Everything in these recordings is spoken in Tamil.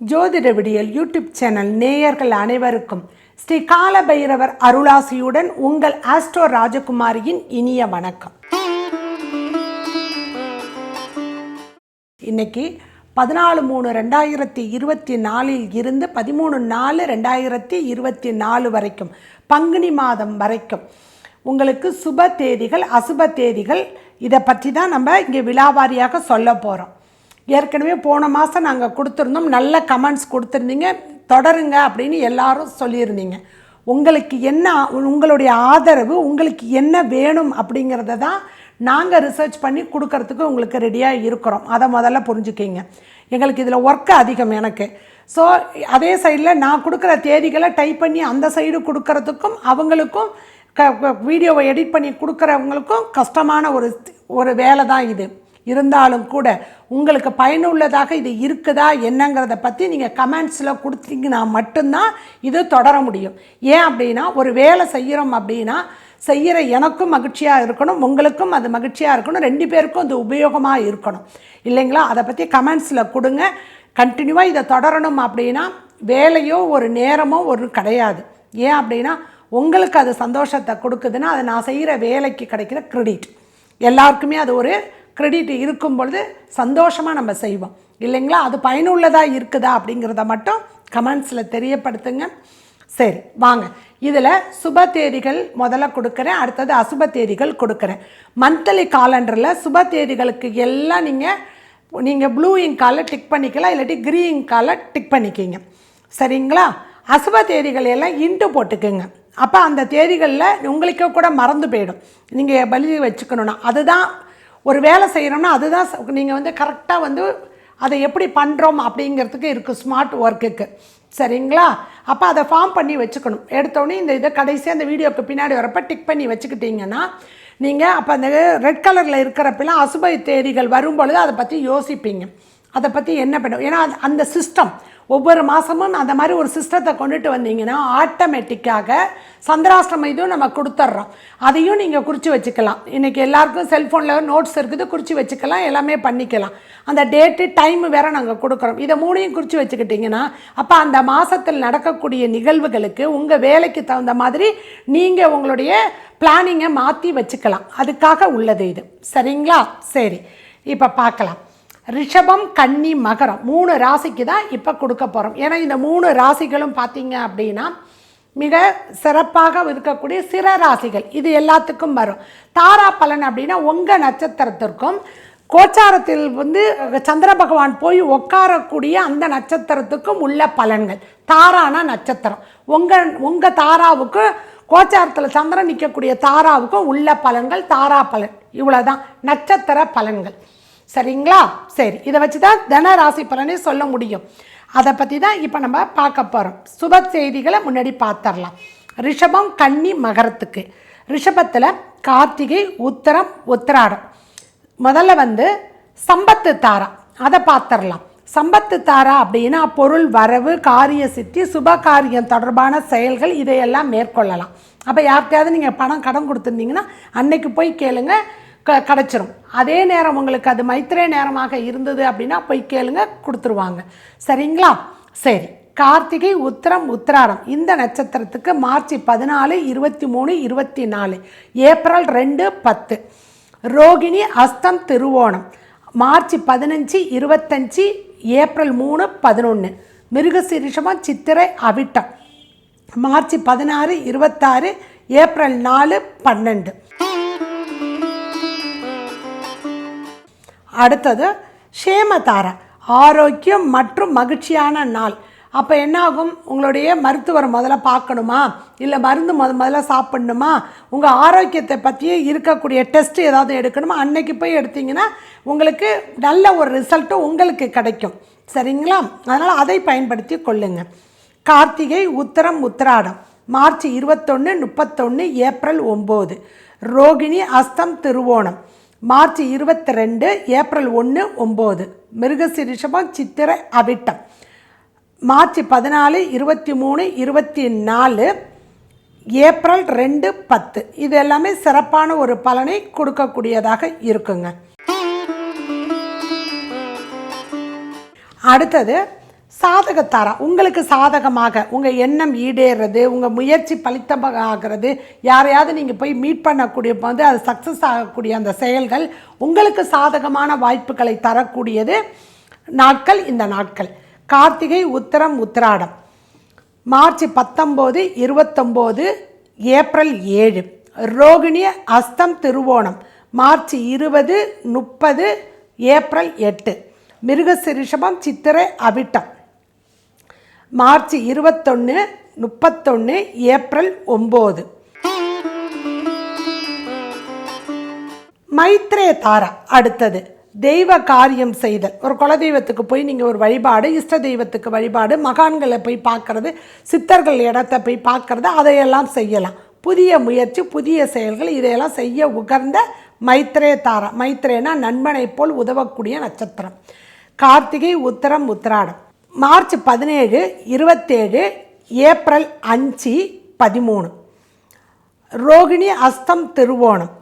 ஜோதிட விடியல் யூடியூப் சேனல் நேயர்கள் அனைவருக்கும் ஸ்ரீ கால பைரவர் அருளாசியுடன் உங்கள் ஆஸ்ட்ரோ ராஜகுமாரியின் இனிய வணக்கம். இன்னைக்கு பதினாலு மூணு ரெண்டாயிரத்தி இருபத்தி நாலில் இருந்து பதிமூணு நாலு ரெண்டாயிரத்தி இருபத்தி நாலு வரைக்கும் பங்குனி மாதம் வரைக்கும். உங்களுக்கு சுப தேதிகள் அசுப தேதிகள் இதை பற்றி தான் நம்ம இங்கே விழாவாரியாக சொல்ல போகிறோம் ஏற்கனவே போன மாதம் நாங்கள் கொடுத்துருந்தோம். நல்ல கமெண்ட்ஸ் கொடுத்துருந்தீங்க. தொடருங்க அப்படின்னு எல்லாரும் சொல்லியிருந்தீங்க. உங்களுக்கு என்ன உங்களுடைய ஆதரவு உங்களுக்கு என்ன வேணும் அப்படிங்கிறத தான் நாங்கள் ரிசர்ச் பண்ணி கொடுக்கறதுக்கு உங்களுக்கு ரெடியாக இருக்கிறோம். அதை முதல்ல புரிஞ்சுக்கிங்க. எங்களுக்கு இதில் ஒர்க்கு அதிகம் எனக்கு. ஸோ அதே சைடில் நான் கொடுக்குற தேதிகளை டைப் பண்ணி அந்த சைடு கொடுக்கறதுக்கும் அவங்களுக்கும் க வீடியோவை எடிட் பண்ணி கொடுக்குறவங்களுக்கும் கஷ்டமான ஒரு ஒரு வேலை தான் இது. இருந்தாலும் கூட உங்களுக்கு பயனுள்ளதாக இது இருக்குதா என்னங்கிறத பற்றி நீங்கள் கமெண்ட்ஸில் கொடுத்தீங்கன்னா மட்டும்தான் இது தொடர முடியும். ஏன் அப்படின்னா ஒரு வேலை செய்கிறோம் அப்படின்னா செய்கிற எனக்கும் மகிழ்ச்சியாக இருக்கணும் உங்களுக்கும் அது மகிழ்ச்சியாக இருக்கணும் ரெண்டு பேருக்கும் அது உபயோகமாக இருக்கணும். இல்லைங்களா? அதை பற்றி கமெண்ட்ஸில் கொடுங்க. கண்டினியூவாக இதை தொடரணும் அப்படின்னா வேலையோ ஒரு நேரமோ ஒரு கிடையாது. ஏன் அப்படின்னா உங்களுக்கு அது சந்தோஷத்தை கொடுக்குதுன்னா அது நான் செய்கிற வேலைக்கு கிடைக்கிற க்ரெடிட் எல்லாருக்குமே அது ஒரு கிரெடிட் இருக்கும் பொழுது சந்தோஷமாக நம்ம செய்வோம். இல்லைங்களா? அது பயனுள்ளதாக இருக்குதா அப்படிங்கிறத மட்டும் கமெண்ட்ஸில் தெரியப்படுத்துங்க. சரி வாங்க. இதில் சுப தேதிகள் முதல்ல கொடுக்குறேன் அடுத்தது அசுப தேதிகள் கொடுக்குறேன். மந்த்லி காலண்டரில் சுப தேதிகளுக்கு எல்லாம் நீங்கள் நீங்கள் ப்ளூ இங்கால டிக் பண்ணிக்கலாம் இல்லாட்டி க்ரீ இங்கால டிக் பண்ணிக்கிங்க. சரிங்களா? அசுப தேதிகள் எல்லாம் இன்ட்டு போட்டுக்குங்க. அப்போ அந்த தேதிகளில் உங்களுக்கே கூட மறந்து போயிடும். நீங்கள் பலி வச்சுக்கணுன்னா அதுதான் ஒரு வேலை செய்கிறோம்னா அதுதான் நீங்கள் வந்து கரெக்டாக வந்து அதை எப்படி பண்ணுறோம் அப்படிங்கிறதுக்கு இருக்குது ஸ்மார்ட் ஒர்க்குக்கு சரிங்களா? அப்போ அதை ஃபார்ம் பண்ணி வச்சுக்கணும். எடுத்தோடனே இந்த இதை கடைசியாக அந்த வீடியோக்கு பின்னாடி வரப்போ டிக் பண்ணி வச்சுக்கிட்டிங்கன்னா நீங்கள் அப்போ அந்த ரெட் கலரில் இருக்கிறப்பெல்லாம் அசுபை தேதிகள் வரும்பொழுது அதை பற்றி யோசிப்பீங்க. அதை பற்றி என்ன பண்ணும் ஏன்னா அந்த சிஸ்டம் ஒவ்வொரு மாதமும் அந்த மாதிரி ஒரு சிஸ்டத்தை கொண்டுட்டு வந்தீங்கன்னா ஆட்டோமேட்டிக்காக சந்திராஷ்டம இதுவும் நம்ம கொடுத்துட்றோம் அதையும் நீங்கள் குறித்து வச்சுக்கலாம். இன்றைக்கி எல்லாருக்கும் செல்ஃபோனில் நோட்ஸ் இருக்குது குறித்து வச்சுக்கலாம் எல்லாமே பண்ணிக்கலாம். அந்த டேட்டு டைம் வேறு நாங்கள் கொடுக்குறோம். இதை மூணையும் குறித்து வச்சுக்கிட்டிங்கன்னா அப்போ அந்த மாதத்தில் நடக்கக்கூடிய நிகழ்வுகளுக்கு உங்கள் வேலைக்கு தகுந்த மாதிரி நீங்கள் உங்களுடைய பிளானிங்கை மாற்றி வச்சுக்கலாம். அதுக்காக உள்ளது இது. சரிங்களா? சரி. இப்போ பார்க்கலாம். ரிஷபம் கன்னி மகரம் மூணு ராசிக்கு தான் இப்போ கொடுக்க போகிறோம் ஏன்னா இந்த மூணு ராசிகளும் பார்த்தீங்க அப்படின்னா மிக சிறப்பாக இருக்கக்கூடிய சிற ராசிகள். இது எல்லாத்துக்கும் வரும். தாரா பலன் அப்படின்னா உங்கள் நட்சத்திரத்திற்கும் கோச்சாரத்தில் வந்து சந்திர பகவான் போய் உட்காரக்கூடிய அந்த நட்சத்திரத்துக்கும் உள்ள பலன்கள். தாரானா நட்சத்திரம். உங்கள் உங்கள் தாராவுக்கு கோச்சாரத்தில் சந்திரன் நிற்கக்கூடிய தாராவுக்கும் உள்ள பலன்கள் தாரா பலன். இவ்வளோதான் நட்சத்திர பலன்கள். சரிங்களா? சரி இதை வச்சு தான் தன ராசி பலனே சொல்ல முடியும். அதை பற்றி தான் இப்போ நம்ம பார்க்க போகிறோம் சுப செய்திகளை முன்னாடி பார்த்துடலாம். ரிஷபம் கன்னி மகரத்துக்கு. ரிஷபத்தில் கார்த்திகை உத்தரம் உத்திராடம். முதல்ல வந்து சம்பத்து தாரா. அதை பார்த்துடலாம். சம்பத்து தாரா அப்படின்னா பொருள் வரவு காரிய சித்தி சுப காரியம் தொடர்பான செயல்கள் இதையெல்லாம் மேற்கொள்ளலாம். அப்போ யாருக்காவது நீங்கள் பணம் கடன் கொடுத்துருந்தீங்கன்னா அன்னைக்கு போய் கேளுங்கள் க கிடச்சிரும். அதே நேரம் உங்களுக்கு அது மைத்திரே நேரமாக இருந்தது அப்படின்னா போய் கேளுங்க கொடுத்துருவாங்க. சரிங்களா? சரி. கார்த்திகை உத்திரம் உத்திராடம். இந்த நட்சத்திரத்துக்கு மார்ச் பதினாலு இருபத்தி மூணு இருபத்தி நாலு. ஏப்ரல் ரெண்டு பத்து. ரோகிணி அஸ்தம் திருவோணம். மார்ச் பதினஞ்சு இருபத்தஞ்சி ஏப்ரல் மூணு பதினொன்று மிருகசீரிஷமம் சித்திரை அவிட்டம். மார்ச் பதினாறு இருபத்தாறு ஏப்ரல் நாலு பன்னெண்டு. அடுத்தது ஷேமதாரா ஆரோக்கியம் மற்றும் மகிழ்ச்சியான நாள். அப்போ என்ன ஆகும் உங்களுடைய மருத்துவர் முதல்ல பார்க்கணுமா? இல்லை மருந்து முத முதல்ல சாப்பிடணுமா? உங்கள் ஆரோக்கியத்தை பற்றியே இருக்கக்கூடிய டெஸ்ட் ஏதாவது எடுக்கணுமா? அன்னைக்கு போய் எடுத்தீங்கன்னா உங்களுக்கு நல்ல ஒரு ரிசல்ட்டும் உங்களுக்கு கிடைக்கும். சரிங்களா? அதனால் அதை பயன்படுத்தி கொள்ளுங்கள் கார்த்திகை உத்தரம் உத்திராடம். மார்ச் இருபத்தொன்று முப்பத்தொன்று ஏப்ரல் ஒம்பது. ரோகிணி அஸ்தம் திருவோணம். மார்ச் இருபத்தி ரெண்டு ஏப்ரல் ஒன்று ஒம்பது. மிருகசிரிஷபம் சித்திரை அவிட்டம். மார்ச் பதினாலு இருபத்தி மூணு இருபத்தி நாலு ஏப்ரல் ரெண்டு பத்து. இது எல்லாமே சிறப்பான ஒரு பலனை கொடுக்கக்கூடியதாக இருக்குங்க. அடுத்தது சாதகத்தாரா? உங்களுக்கு சாதகமாக உங்கள் எண்ணம் ஈடேறது உங்கள் முயற்சி பலித்தமாகிறது யாரையாவது நீங்கள் போய் மீட் பண்ணக்கூடிய வந்து அது சக்ஸஸ் ஆகக்கூடிய அந்த செயல்கள் உங்களுக்கு சாதகமான வாய்ப்புகளை தரக்கூடியது நாட்கள் இந்த நாட்கள். கார்த்திகை உத்தரம் உத்திராடம். மார்ச் பத்தொம்போது இருபத்தொம்போது ஏப்ரல் ஏழு. ரோகிணி அஸ்தம் திருவோணம். மார்ச் இருபது முப்பது ஏப்ரல் எட்டு. மிருகசிரிஷபம் சித்திரை அவிட்டம். மார்ச் இருபத்தொன்று முப்பத்தொன்று ஏப்ரல் ஒம்பது. மைத்ரே தாரா அடுத்தது. தெய்வ காரியம் செய்தல். ஒரு குலதெய்வத்துக்கு போய் நீங்கள் ஒரு வழிபாடு இஷ்ட தெய்வத்துக்கு வழிபாடு மகான்களை போய் பார்க்கறது சித்தர்கள் இடத்த போய் பார்க்கறது அதையெல்லாம் செய்யலாம். புதிய முயற்சி புதிய செயல்கள் இதையெல்லாம் செய்ய உகர்ந்த மைத்ரே தாரா. மைத்ரேனா நண்பனை போல் உதவக்கூடிய நட்சத்திரம். கார்த்திகை உத்தரம் உத்திராடம். மார்ச் பதினேழு இருபத்தேழு ஏப்ரல் அஞ்சு பதிமூணு. ரோகிணி அஸ்தம் திருவோணம்.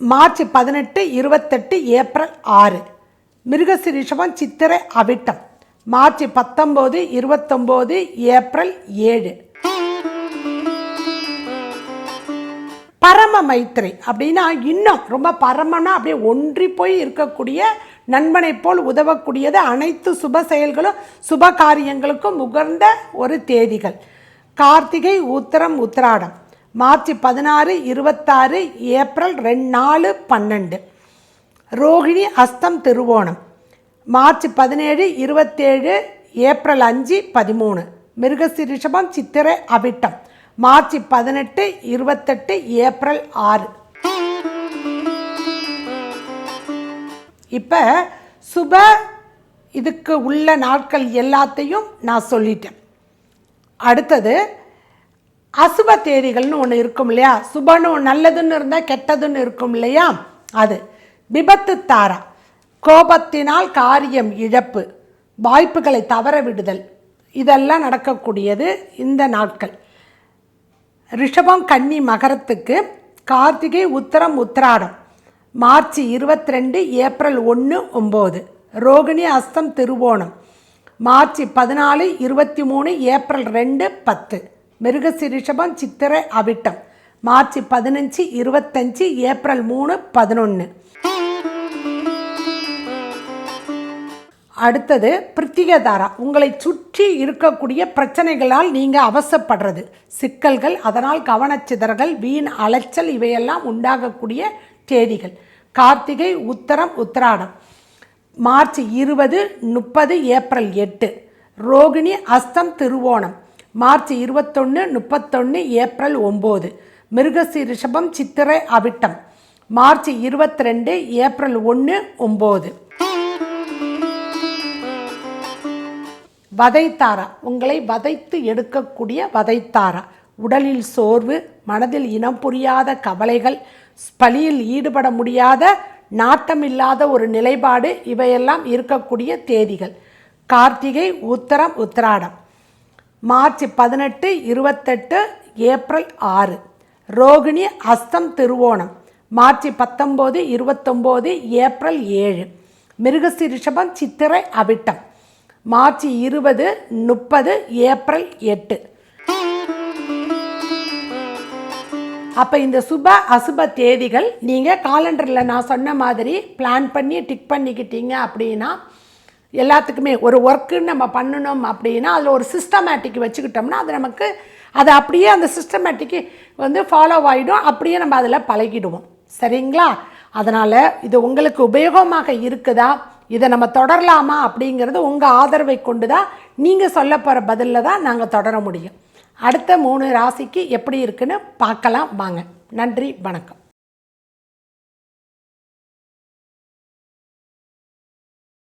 மார்ச் பதினெட்டு இருபத்தெட்டு ஏப்ரல் ஆறு. மிருகசிரிஷபம் சித்திரை அவிட்டம். மார்ச் பத்தொம்போது இருபத்தொம்போது ஏப்ரல் ஏழு. பரம மைத்திரி அப்படின்னா இன்னும் ரொம்ப பரமனா அப்படியே ஒன்றி போய் இருக்கக்கூடிய நண்பனைப் போல் உதவக்கூடியது அனைத்து சுப செயல்களும் சுப காரியங்களுக்கும் உகர்ந்த ஒரு தேதிகள். கார்த்திகை உத்தரம் உத்திராடம். மார்ச் பதினாறு இருபத்தாறு ஏப்ரல் ரெண்டு நாலு பன்னெண்டு. ரோகிணி அஸ்தம் திருவோணம். மார்ச் பதினேழு இருபத்தேழு ஏப்ரல் அஞ்சு பதிமூணு. மிருகசிரிஷபம் சித்திரை அவிட்டம். மார்ச் பதினெட்டு இருபத்தெட்டு ஏப்ரல் ஆறு. இப்போ சுப இதுக்கு உள்ள நாட்கள் எல்லாத்தையும் நான் சொல்லிட்டேன். அடுத்தது அசுப தேதிகள்னு ஒன்று இருக்கும் இல்லையா? சுபன்னு நல்லதுன்னு இருந்தால் கெட்டதுன்னு இருக்கும் இல்லையா? அது. விபத்து தாரா. கோபத்தினால் காரியம் இழப்பு. வாய்ப்புகளை தவற விடுதல். இதெல்லாம் நடக்கக்கூடியது இந்த நாட்கள். ரிஷபம் கன்னி மகரத்துக்கு கார்த்திகை உத்தரம் உத்திராடம். மார்ச் இருபத்தி ரெண்டு ஏப்ரல் ஒன்று ஒம்பது. ரோகிணி அஸ்தம் திருவோணம். மார்ச் பதினாலு இருபத்தி மூணு ஏப்ரல் ரெண்டு பத்து. மிருகசிரிஷபம் சித்திரை அவிட்டம். மார்ச் பதினஞ்சு இருபத்தஞ்சு ஏப்ரல் மூணு பதினொன்று அடுத்தது பிருத்திகதாரா. உங்களை சுற்றி இருக்கக்கூடிய பிரச்சனைகளால் நீங்கள் அவசப்படுறது. சிக்கல்கள் அதனால் கவனச்சிதறல் வீண் அலைச்சல் இவையெல்லாம் உண்டாகக்கூடிய தேதிகள். கார்த்திகை உத்தரம் உத்தராடம். மார்ச் இருபது முப்பது ஏப்ரல் எட்டு. ரோகிணி அஸ்தம் திருவோணம். மார்ச் இருபத்தொன்று முப்பத்தொன்று ஏப்ரல் ஒம்பது. மிருகசீரிஷபம் சித்திரை அவிட்டம். மார்ச் இருபத்தி ரெண்டு ஏப்ரல் ஒன்று ஒம்பது. வதைத்தாரா? உங்களை வதைத்து எடுக்கக்கூடிய வதைத்தாரா? உடலில் சோர்வு மனதில் இனம் புரியாத கவலைகள் பலியில் ஈடுபட முடியாத நாட்டமில்லாத ஒரு நிலைப்பாடு இவையெல்லாம் இருக்கக்கூடிய தேதிகள். கார்த்திகை உத்தரம் உத்தராடம். மார்ச் பதினெட்டு இருபத்தெட்டு ஏப்ரல் ஆறு. ரோகிணி அஸ்தம் திருவோணம். மார்ச் பத்தொம்போது இருபத்தொம்போது ஏப்ரல் ஏழு. மிருகசிரிஷபம் சித்திரை அவிட்டம். மார்ச் இருபது முப்பது ஏப்ரல் எட்டு. அப்போ இந்த சுப அசுப தேதிகள் நீங்கள் காலண்டரில் நான் சொன்ன மாதிரி பிளான் பண்ணி டிக் பண்ணிக்கிட்டீங்க அப்படின்னா எல்லாத்துக்குமே ஒரு ஒர்க்குன்னு நம்ம பண்ணணும் அப்படின்னா அதில் ஒரு சிஸ்டமேட்டிக் வச்சுக்கிட்டோம்னா அது நமக்கு அது அப்படியே அந்த சிஸ்டமேட்டிக்கு வந்து ஃபாலோ ஆகிடும் அப்படியே நம்ம அதில் பழகிடுவோம். சரிங்களா? அதனால் இது உங்களுக்கு உபயோகமாக இருக்குதா? இதை நம்ம தொடரலாமா அப்படிங்கிறது உங்கள் ஆதரவை கொண்டு தான் நீங்கள் சொல்ல போகிற பதிலில் தான் நாங்கள் தொடர முடியும். அடுத்த மூணு ராசிக்கு எப்படி இருக்குன்னு பார்க்கலாம். வாங்க. நன்றி வணக்கம்.